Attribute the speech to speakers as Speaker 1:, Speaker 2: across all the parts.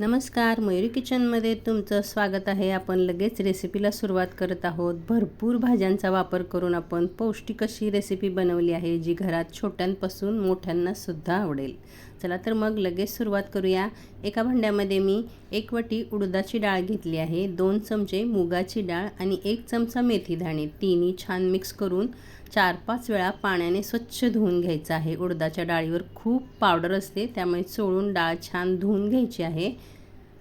Speaker 1: नमस्कार मयुरी किचनमध्ये तुमचं स्वागत आहे. आपण लगेच रेसिपीला सुरुवात करत आहोत. भरपूर भाज्यांचा वापर करून आपण पौष्टिक अशी रेसिपी बनवली आहे जी घरात छोट्यांपासून मोठ्यांनासुद्धा आवडेल. चला तर मग लगेच सुरुवात करूया. एका भांड्यामध्ये मी एक वटी उडदाची डाळ घेतली आहे दोन चमचे मुगाची डाळ आणि एक चमचा मेथी दाणे तिन्ही छान मिक्स करून चार पाच वेळा पाण्याने स्वच्छ धुवून घ्यायचं आहे. उडदाच्या डाळीवर खूप पावडर असते त्यामुळे चोळून डाळ छान धुवून घ्यायची आहे.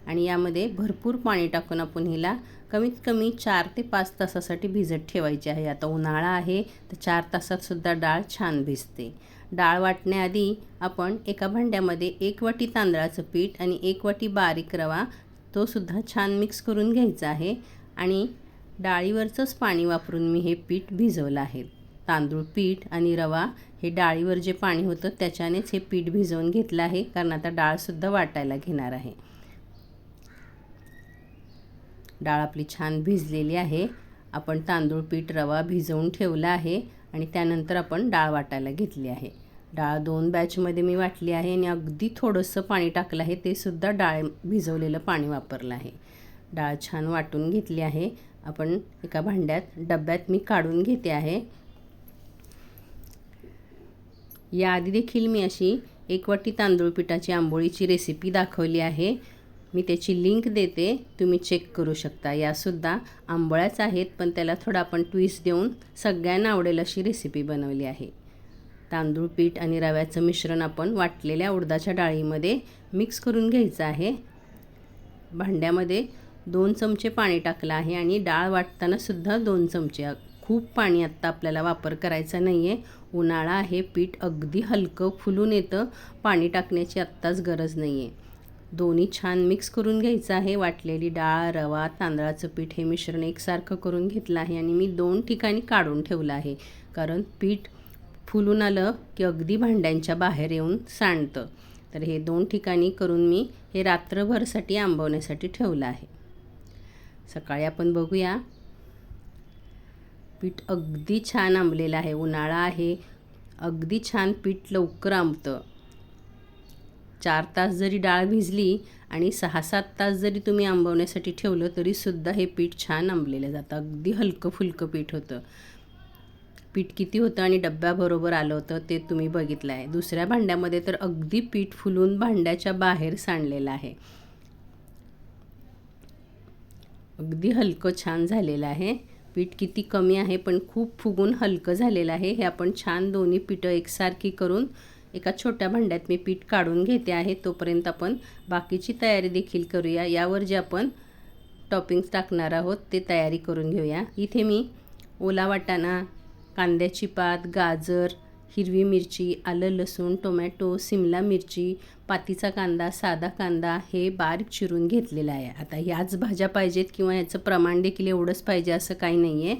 Speaker 1: आणि यामध्ये भरपूर पाणी टाकून आपण हिला कमीत कमी चार ते पाच तासासाठी भिजत ठेवायची आहे. आता उन्हाळा आहे तर चार तासातसुद्धा डाळ छान भिजते. डाळ वाटण्याआधी आपण एका भांड्यामध्ये एक वाटी तांदळाचं पीठ आणि एक वाटी बारीक रवा तो सुद्धा छान मिक्स करून घ्यायचा आहे. आणि डाळीवरचंच पाणी वापरून मी हे पीठ भिजवलं आहे. तांदूळ पीठ आणि रवा हे डाळीवर जे पाणी होतं त्याच्यानेच हे पीठ भिजवून घेतलं आहे कारण आता डाळसुद्धा वाटायला घेणार आहे. डाळ आपली छान भिजलेली आहे. आपण तांदूळ पीठ रवा भिजवून ठेवला आहे आणि त्यानंतर आपण डाळ वाटायला घेतली आहे. डाळ दोन बॅचमध्ये मी वाटली आहे आणि अगदी थोडंसं पाणी टाकलं आहे ते सुद्धा डाळ भिजवलेलं पाणी वापरलं आहे. डाळ छान वाटून घेतली आहे. आपण एका भांड्यात डब्यात मी काढून घेते आहे. याआधी देखील मी अशी एक वाटी तांदूळ पिठाची आंबोळीची रेसिपी दाखवली आहे. मी त्याची लिंक देते तुम्ही चेक करू शकता. यासुद्धा आंबोळ्याच आहेत पण त्याला थोडा आपण ट्विस्ट देऊन सगळ्यांना आवडेल अशी रेसिपी बनवली आहे. तांदूळ पीठ आणि रव्याचं मिश्रण आपण वाटलेल्या उडदाच्या डाळीमध्ये मिक्स करून घ्यायचं आहे. भांड्यामध्ये दोन चमचे पाणी टाकलं आहे आणि डाळ वाटतानासुद्धा दोन चमचे. खूप पाणी आत्ता आपल्याला वापर करायचा नाही आहे उन्हाळा आहे पीठ अगदी हलकं फुलून येतं. पाणी टाकण्याची आत्ताच गरज नाही आहे दोन्ही छान मिक्स करून घ्यायचं आहे. वाटलेली डाळ रवा तांदळाचं पीठ हे मिश्रण एकसारखं करून घेतलं आहे आणि मी दोन ठिकाणी काढून ठेवलं आहे. कारण पीठ फुलून आलं की अगदी भांड्यांच्या बाहेर येऊन सांडतं. तर हे दोन ठिकाणी करून मी हे रात्रभरसाठी आंबवण्यासाठी ठेवलं आहे. सकाळी आपण बघूया. पीठ अगदी छान आंबलेलं आहे. उन्हाळा आहे. अगदी छान पीठ लवकर आंबतं. चार तास जरी डाळ भिजली आणि सहा सात तास जरी तुम्ही आंबवण्यासाठी ठेवलं तरीसुद्धा हे पीठ छान आंबलेलं जातं. अगदी हलकं फुलकं पीठ होतं. पीठ किती होतं आणि डब्याबरोबर आलं होतं ते तुम्ही बघितलं आहे. दुसऱ्या भांड्यामध्ये तर अगदी पीठ फुलून भांड्याच्या बाहेर सांडलेलं आहे. अगदी हलकं छान झालेलं आहे. पीठ किती कमी आहे पण खूप फुगून हलकं झालेलं आहे. हे आपण छान दोन्ही पिठं एकसारखी करून एका छोट्या भांड्यात मी पीठ काढून घेते आहे. तोपर्यंत आपण बाकीची तयारी देखील करूया. यावर जे आपण टॉपिंग्स टाकणार आहोत ते तयारी करून घेऊया. इथे मी ओला वाटाणा कांद्याची पात गाजर हिरवी मिरची आलं लसूण टोमॅटो सिमला मिरची पातीचा कांदा साधा कांदा हे बारीक चिरून घेतलेला आहे. आता याच भाज्या पाहिजेत किंवा याचं प्रमाण देखील एवढंच पाहिजे असं काही नाही आहे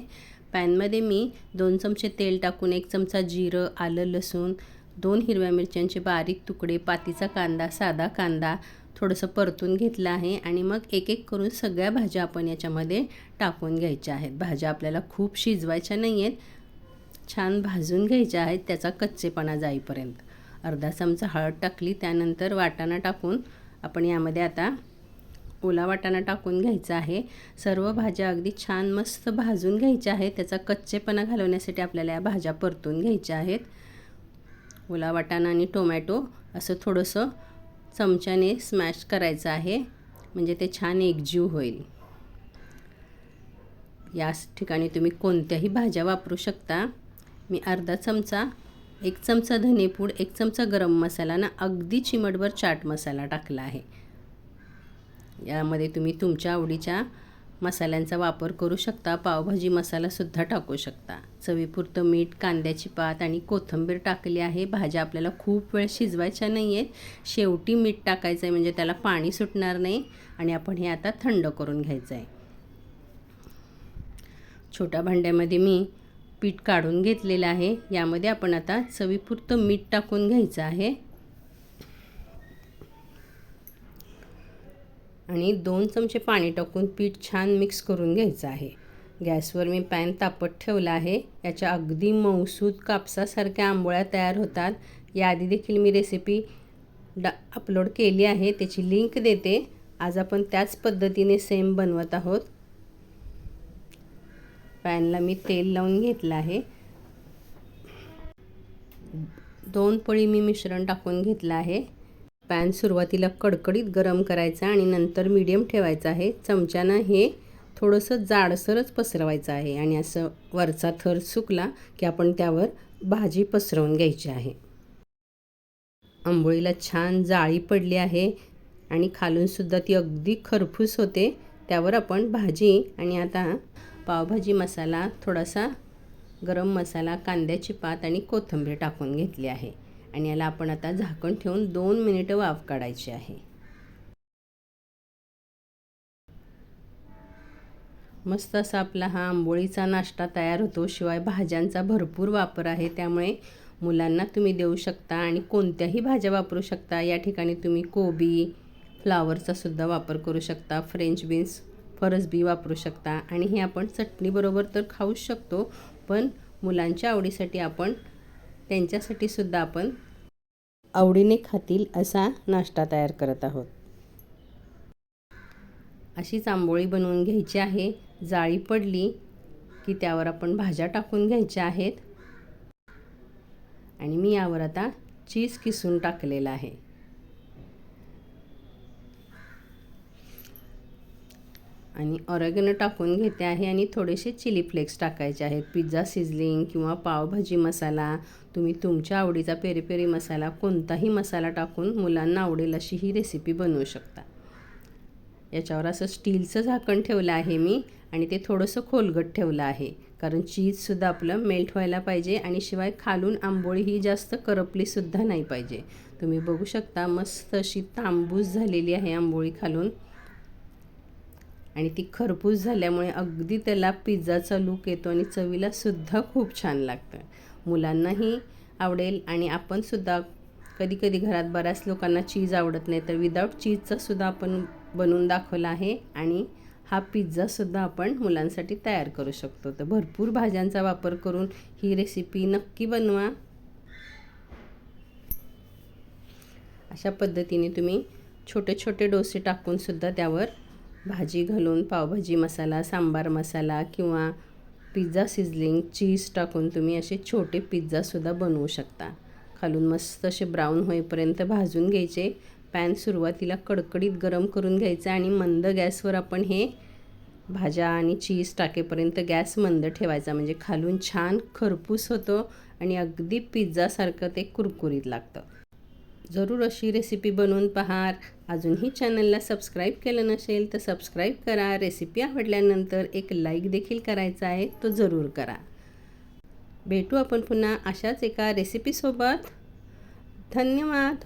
Speaker 1: पॅनमध्ये मी दोन चमचे तेल टाकून एक चमचा जिरं आलं लसूण दोन हिरव्या मिरच्यांचे बारीक तुकडे पातीचा कांदा साधा कांदा थोडंसं परतून घेतलं आहे आणि मग एक एक करून सगळ्या भाज्या आपण याच्यामध्ये टाकून घ्यायच्या आहेत. भाज्या आपल्याला खूप शिजवायच्या नाही आहेत छान भाजून घ्यायच्या आहेत त्याचा कच्चेपणा जाईपर्यंत. अर्धा चमचा हळद टाकली त्यानंतर वाटाणा टाकून आपण यामध्ये आता ओला वाटाणा टाकून घ्यायचा आहे. सर्व भाज्या अगदी छान मस्त भाजून घ्यायच्या आहेत त्याचा कच्चेपणा घालवण्यासाठी आपल्याला या भाज्या परतून घ्यायच्या आहेत. ओला वाटाणा आणि टोमॅटो असं थोडंसं चमच्याने स्मॅश करायचं आहे म्हणजे ते छान एकजीव होईल. याच ठिकाणी तुम्ही कोणत्याही भाज्या वापरू शकता. मी अर्धा चमचा एक चमचा धनेपूड एक चमचा गरम मसाला ना अगदी चिमटभर चाट मसाला टाकला आहे. यामध्ये तुम्ही तुमच्या आवडीच्या मसाल्यांचा वापर करू शकता. पावभाजी मसालासुद्धा टाकू शकता. चवीपुरतं मीठ कांद्याची पात आणि कोथिंबीर टाकली आहे. भाज्या आपल्याला खूप वेळ शिजवायच्या नाही आहेत शेवटी मीठ टाकायचं आहे म्हणजे त्याला पाणी सुटणार नाही आणि आपण हे आता थंड करून घ्यायचं आहे छोट्या भांड्यामध्ये मी पीठ काढून घेतलेलं आहे. यामध्ये आपण आता चवीपुरतं मीठ टाकून घ्यायचं आहे. आणि दोन चमचे पाणी टाकून पीठ छान मिक्स करून घ्यायचं आहे. गॅसवर मी पॅन तापत ठेवला आहे. याच्या अगदी मौसूद कापसासारख्या आंबोळ्या तयार होतात. याआधी देखील मी रेसिपी डा अपलोड केली आहे. त्याची लिंक देते. आज आपण त्याच पद्धतीने सेम बनवत आहोत. पॅनला मी तेल लावून घेतलं आहे. दोन पळी मी मिश्रण टाकून घेतलं आहे. पॅन सुरुवातीला कडकडीत गरम करायचा आणि नंतर मीडियम ठेवायचा आहे. चमच्यानं हे थोडंसं जाडसरच पसरवायचं आहे आणि असं वरचा थर सुकला की आपण त्यावर भाजी पसरवून घ्यायची आहे. आंबोळीला छान जाळी पडली आहे आणि खालूनसुद्धा ती अगदी खरफूस होते. त्यावर आपण भाजी आणि आता पावभाजी मसाला थोडासा गरम मसाला कांद्याची पात आणि कोथिंबीर टाकून घेतली आहे. आणि याला आपण आता झाकण ठेवून दोन मिनिटं वाफ काढायची आहे. मस्त असा आपला हा आंबोळीचा नाश्ता तयार होतो. शिवाय भाज्यांचा भरपूर वापर आहे. त्यामुळे मुलांना तुम्ही देऊ शकता आणि कोणत्याही भाज्या वापरू शकता. या ठिकाणी तुम्ही कोबी फ्लावरचा सुद्धा वापर करू शकता. फ्रेंच बीन्स फरसबी वापरू शकता. आणि हे आपण चटणीबरोबर तर खाऊच शकतो पण मुलांच्या आवडीसाठी आपण त्यांच्यासाठी सुद्धा आपण आवडीने खातील असा नाश्ता तयार करत आहोत. अशीच आंबोळी बनवून घ्यायची आहे. जाळी पडली की त्यावर आपण भाज्या टाकून घ्यायच्या आहेत. आणि मी यावर आता चीज किसून टाकलेला आहे. आणि ऑरेगनो टाकून घेते आहे आणि थोडेसे चिली फ्लेक्स टाकायचे आहेत. पिझ्झा सिझलिंग किंवा पावभाजी मसाला. तुम्ही तुमच्या आवडीचा पेरी पेरी मसाला कोणताही मसाला टाकून मुलांना आवडेल अशी ही रेसिपी बनवू शकता. याच्यावर असं स्टीलचं झाकण ठेवलं आहे मी आणि ते थोडंसं खोलगट ठेवलं आहे. कारण चीजसुद्धा आपलं मेल्ट व्हायला पाहिजे आणि शिवाय खालून आंबोळी ही जास्त करपलीसुद्धा नाही पाहिजे. तुम्ही बघू शकता मस्त अशी तांबूस झालेली आहे आंबोळी खालून. आणि ती खरपूस झाल्यामुळे अगदी त्याला पिझ्झाचा लूक येतो आणि चवीला सुद्धा खूप छान लागतं. मुलांनाही आवडेल आणि आपणसुद्धा कधी कधी घरात बऱ्याच लोकांना चीज आवडत नाही तर विदाऊट चीजचा सुद्धा आपण बनवून दाखवला आहे आणि हा पिझ्झासुद्धा आपण मुलांसाठी तयार करू शकतो. तर भरपूर भाज्यांचा वापर करून ही रेसिपी नक्की बनवा. अशा पद्धतीने तुम्ही छोटे छोटे डोसे टाकूनसुद्धा त्यावर भाजी घालून पावभाजी मसाला सांबार मसाला किंवा पिझ्झा सिझलिंग चीज टाकून तुम्ही असे छोटे पिझ्झासुद्धा बनवू शकता. खालून मस्त असे ब्राऊन होईपर्यंत भाजून घ्यायचे. पॅन सुरुवातीला कडकडीत गरम करून घ्यायचा आणि मंद गॅसवर आपण हे भाज्या आणि चीज टाकेपर्यंत गॅस मंद ठेवायचा. म्हणजे खालून छान खरपूस होतो आणि अगदी पिझ्झासारखं ते कुरकुरीत लागतं. जरूर अशी रेसिपी बनवून पहा अजूनही चॅनलला सबस्क्राईब केलं नसेल तर सबस्क्राईब करा. रेसिपी आवडल्यानंतर एक लाईक देखील करायचा आहे तो जरूर करा. भेटू आपण पुन्हा अशाच एका रेसिपीसोबत धन्यवाद.